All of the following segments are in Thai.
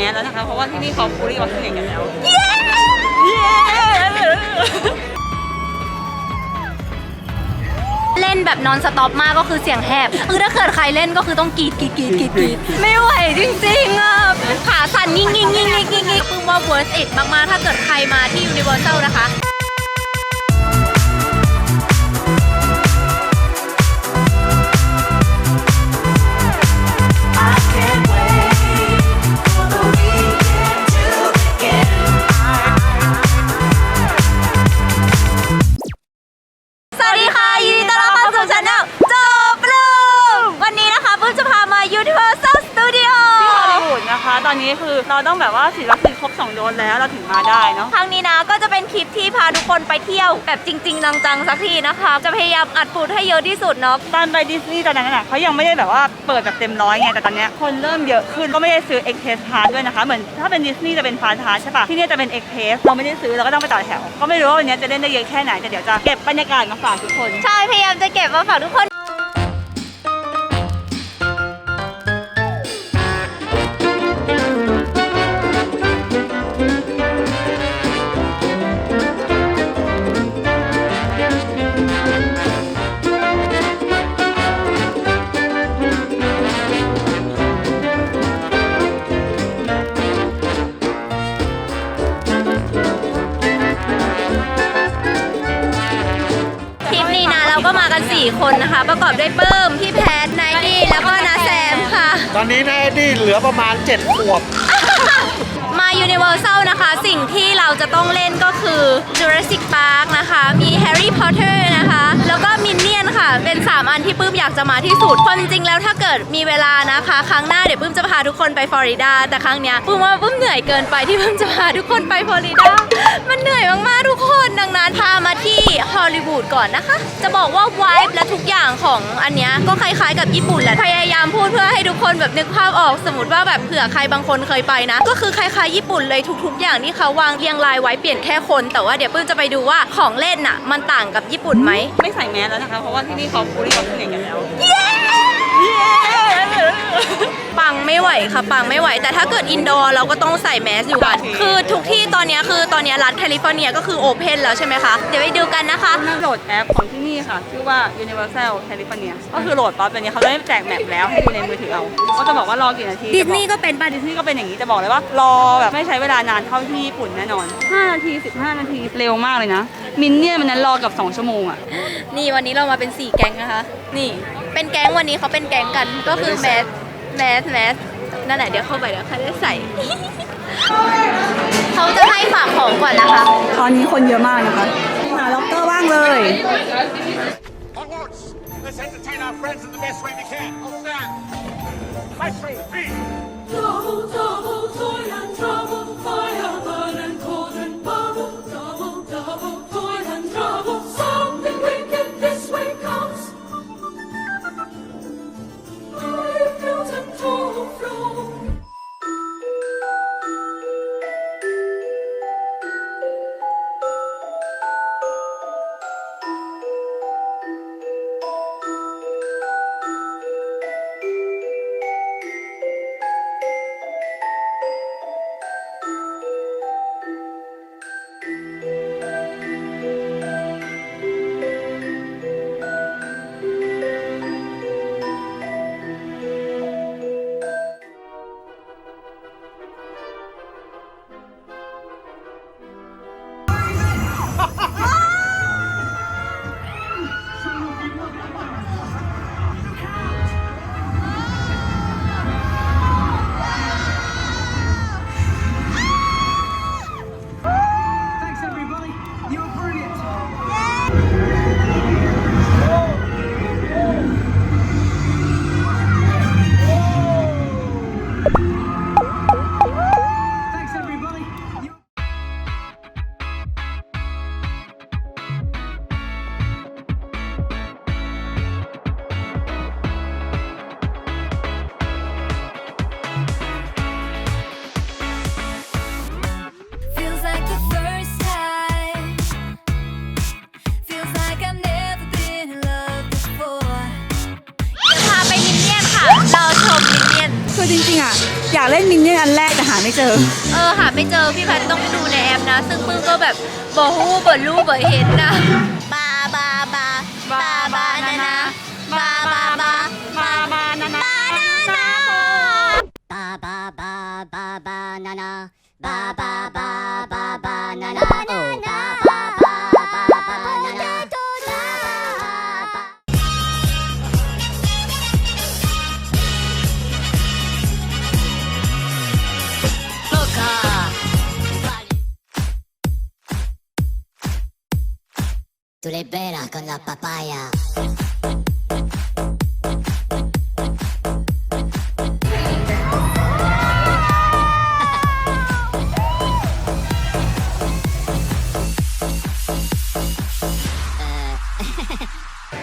มสแล้วนะคะ เพราะว่าที่นี่เขาฟูลี่วัคซีนกันแล้วเล่นแบบนอนสต็อปมากก็คือเสียงแหบคือถ้าเกิดใครเล่นก็คือต้องกรีดกรีดกรีดกรีดกรีดไม่ไหวจริงๆอะขาสั่นยิ่งยิ่งยิ่งยิ่งยิ่งยิ่งคือว่า worth it มากๆ ถ้าเกิดใครมาที่ Universal นะคะ อนนี้คือเราต้องแบบว่าฉีดวัคซีนครบ2โดสแล้วเราถึงมาได้เนาะครั้งนี้นะก็จะเป็นคลิปที่พาทุกคนไปเที่ยวแบบจริง ๆ จังๆสักทีนะคะจะพยายามอัดพูดให้เยอะที่สุดเนาะตอนไปดิสนีย์ตอนนั้นน่ะเขายังไม่ได้แบบว่าเปิดแบบเต็มร้อยไงแต่ตอนเนี้ยคนเริ่มเยอะขึ้นก็ไม่ได้ซื้อ X Test Pass ด้วยนะคะเหมือนถ้าเป็นดิสนีย์จะเป็นฟาสต์พาสใช่ปะที่เนี่ยจะเป็น X Test เราไม่ได้ซื้อเราก็ต้องไปต่อแถว ก็ไม่รู้ว่าวันเนี้ยจะเล่นได้เยอะแค่ไหนแต่เดี๋ยวจะเก็บบรรยากาศมาฝากทุกคน ใช่พยายามจะเก็บมาฝากทุกคน 4 คนนะคะ ประกอบด้วยเปิ้มพี่แพทไนกี้แล้วก็นาแซมค่ะ ตอนนี้นะเอ็ดดี้เหลือประมาณ7ขวบ มา Universal นะคะ สิ่งที่เราจะต้องเล่นก็คือ Jurassic Park นะคะ มี Harry Potter นะคะ แล้วก็ Minion ค่ะ เป็น 3 อันที่ปื้มอยากจะมาที่สุดความจริงแล้วถ้าเกิดมีเวลานะคะ ครั้งหน้าเดี๋ยวปื้มจะพาทุกคนไปฟลอริดา แต่ครั้งเนี้ยปื้มว่าปื้มเหนื่อยเกินไปที่ปื้มจะพาทุกคนไปฟลอริดา มันเหนื่อยมากๆทุกคนดังนั้นพามาที่ฮอลลีวูดก่อนนะคะ จะบอกว่า vibe และทุกอย่างของอันเนี้ยก็คล้ายๆกับญี่ปุ่นแหละ พยายามพูดเพื่อให้ทุกคนแบบนึกภาพออก สมมติว่าแบบเผื่อใครบางคนเคยไปนะ ก็คือคล้ายๆญี่ปุ่นเลยทุก ๆ อย่างที่เขาวางเรียงรายไว้เปลี่ยนแค่คน แต่ว่าเดี๋ยวปื้มจะไปดูว่าของเล่นน่ะมันต่างกับญี่ปุ่นไหมไม่ส่แมสแล้วนะคะ เพราะว่าที่นี่เขาฟูลี่วัคซีนกันแล้วปังไม่ไหวค่ะปังไม่ไหว แต่ถ้าเกิดอินดอร์เราก็ต้องใส่แมสอยู่กันโอเคคือทุกที่ตอนเนี้ยคือตอนเนี้ยรัฐแคลิฟอร์เนียก็คือโอเพนแล้วใช่ไหมคะ เดี๋ยวไปดูกันนะคะนั่งโหลดแอปของที่นี่ค่ะ ชื่อว่า Universal California ก็คือโหลดปั๊บเป็นนี้เขาได้แจกแมปแล้วให้ดูในมือถือเอาก็จะบอกว่ารอกี่นาทีดิสนีย์ก็เป็นบ้านดิสนีย์ก็เป็นอย่างนี้จะบอกเลยว่ารอแบบไม่ใช้เวลานานเท่าที่ญี่ปุ่นแน่นอน5นาที15 นาทีเร็วมากเลยนะ มินเนี่ยนมันนั้นรอกับ2ชั่วโมงอะนี่วันนี้เรามาเป็น4แก๊งนะคะ นี่ เป็นแก๊งวันนี้เขาเป็นแก๊งกัน ก็คือแมส แมส แมส นั่นแหละเดี๋ยวเข้าไปเดี๋ยวเขาได้ใส่ เขาจะให้ฝากของก่อนนะคะ ตอนนี้คนเยอะมากนะคะหาล็อกเกอร์ว่างเลย Onwards! Let's entertain our friends in the best way we can. All stand. Maestro, feed! Double, double, toil and trouble, ากเล่นมินเนี่ยนอันแรกแต่หาไม่เจอ เออหาไม่เจอพี่พันต้องไปดูในแอปนะ ซึ่งปื้มก็แบบบ่ฮู้บ่รู้บ่เห็นนะ Tú le veras con la papaya.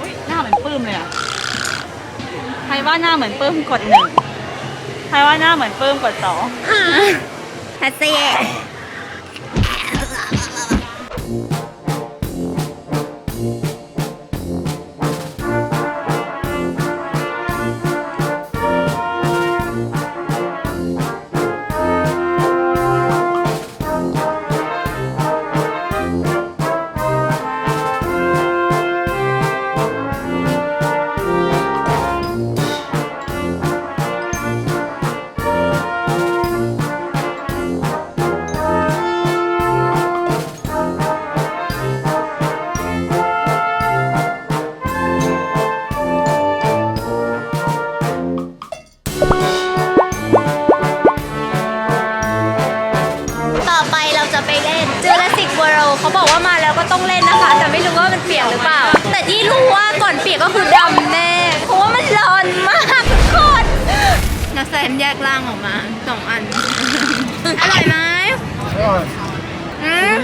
อุ๊ยหน้าเหมือนปื้มเลยอะใครว่าหน้าเหมือนปื้มกดหนึ่ง ใครว่าหน้าเหมือนปื้มกดสอง ฮัสเซ่ ต่อไปเราจะไปเล่น Jurassic World เขาบอกว่ามาแล้วก็ต้องเล่นนะคะ แต่ไม่รู้ว่ามันเปียกหรือเปล่า แต่ที่รู้ว่าก่อนเปียกก็คือดำแน่ เพราะว่ามันร้อนมากทุกคนนักแสดงแยกร่างออกมาสองอัน อร่อยไหมอืม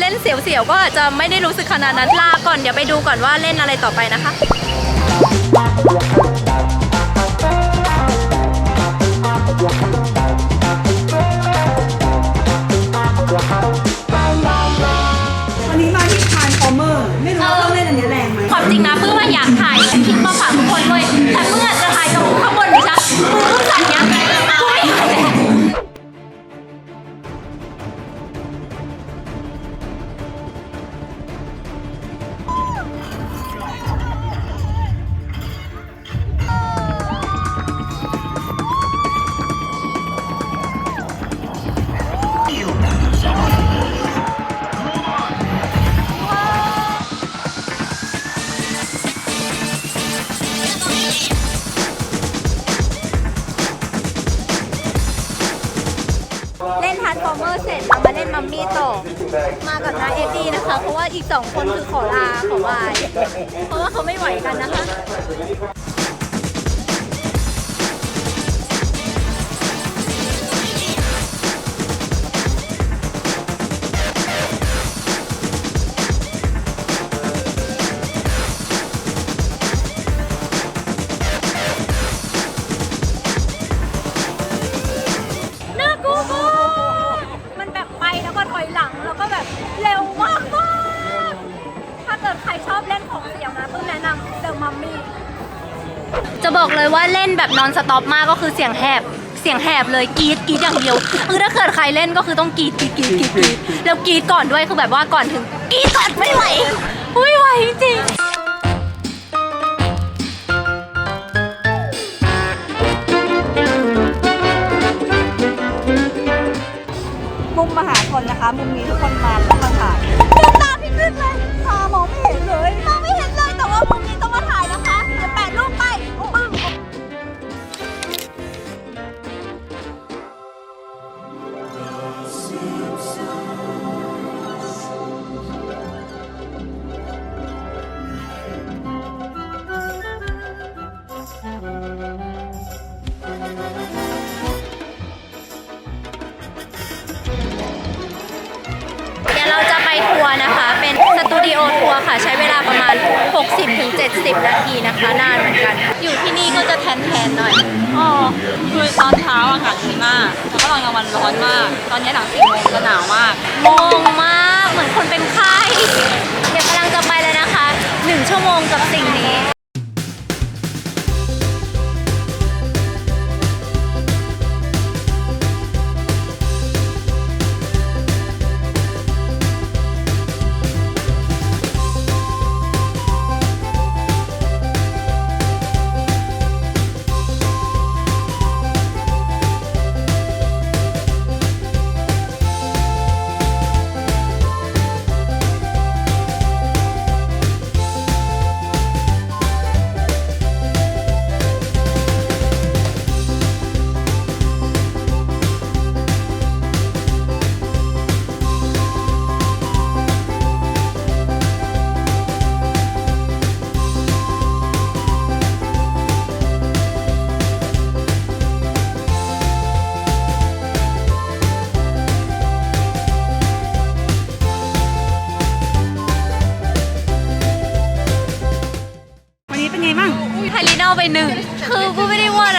เล่นเสียวๆก็อาจจะไม่ได้รู้สึกขนาดนั้นลาก่อนเดี๋ยวไปดูก่อนว่าเล่นอะไรต่อไปนะคะวันนี้มาที่ทานฟอร์เมอร์ไม่รู้ว่าต้องเล่นอันนี้แรงไหมความจริงนะเพื่อว่าอยากถ่ายคลิปมาฝาก มัมมี่ต่อ มากับน้าเอ็ดดี้นะคะ เพราะว่าอีกสองคนคือขอลาขอวาย เพราะว่าเขาไม่ไหวกันนะคะ แบบนอนสต็อปมากก็คือเสียงแหบเสียงแหบเลยกรีดกรีดอย่างเดียวคือถ้าเกิดใครเล่นก็คือต้องกรีดกรีดกรีดกรีดแล้วกรีดก่อนด้วยคือแบบว่าก่อนถึงกรีดก่อนไม่ไหวไม่ไหวจริงมุมมหาชนนะคะมุมนี้ทุกคนมาต้องมาถ่ายตาพี่ขึ้นเลยตามองไม่เห็นเลย ดิโอทัวร์ค่ะ ใช้เวลาประมาณ 60-70 นาทีนะคะ นานเหมือนกัน อยู่ที่นี่ก็จะแทนๆหน่อย อ๋อคือตอนเช้าอากาศดีมาก แล้วก็ตอนกลางวันร้อนมาก ตอนนี้หลังสี่โมงจะหนาวมากมองมาก เหมือนคนเป็นไข้ เดี๋ยวกำลังจะไปเลยนะคะ 1 ชั่วโมงกับสิ่งนี้วันนี้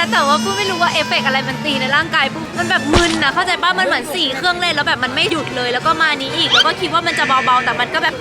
นะแต่ว่าปูไม่รู้ว่าเอฟเฟกต์อะไรมันตีในร่างกายปูมันแบบมึนนะเข้าใจป่ะมันเหมือนสี่เครื่องเล่นแล้วแบบมันไม่หยุดเลย แล้วก็มานี้อีกแล้วก็คิดว่ามันจะเบาๆแต่มันก็แบบ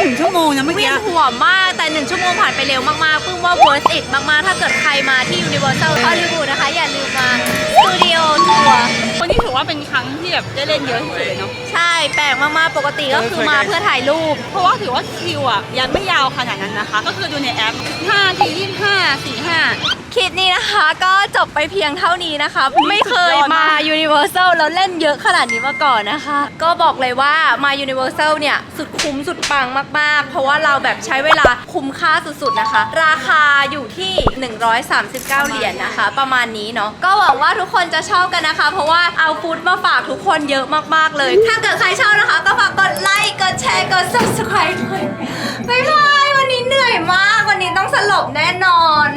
ถึงชั่วโมงนะเมื่อเวีกี้ยนหัวมากแต่หนึ่งชั่วโมงผ่านไปเร็วมากๆเพิ่งว่า worth it มากๆ ถ้าเกิดใครมาที่ Universal Hollywood นะคะ อย่าลืมมา Studio Tour วันนี้ถือว่าเป็นครั้งที่แบบได้เล่นเยอะที่สุดเลยเนาะ ใช่แปลกมากๆ ปกติก็คือมาเพื่อถ่ายรูป เพราะว่าถือว่าคิวอะยังไม่ยาวขนาดนั้นนะคะ ก็คือดูในแอป5ที25 45 คลิปนี้นะคะก็จบไปเพียงเท่านี้นะคะ ไม่เคยมา Universal แล้วเล่นเยอะขนาดนี้มาก่อนนะคะ ก็บอกเลยว่ามา Universal เนี่ย สุดคุ้มสุดปังมากๆ เพราะว่าเราแบบใช้เวลาคุ้มค่าสุดๆนะคะ ราคาอยู่ที่ 139 เหรียญนะคะ ประมาณนี้เนาะก็หวังว่าทุกคนจะชอบกันนะคะ เพราะว่าเอาฟู้ดมาฝากทุกคนเยอะมากๆเลย ถ้าเกิดใครชอบนะคะ ก็ฝากกดไลค์กดแชร์กด subscribe ด้วยบ๊ายบายวันนี้เหนื่อยมากวันนี้ต้องสลบแน่นอน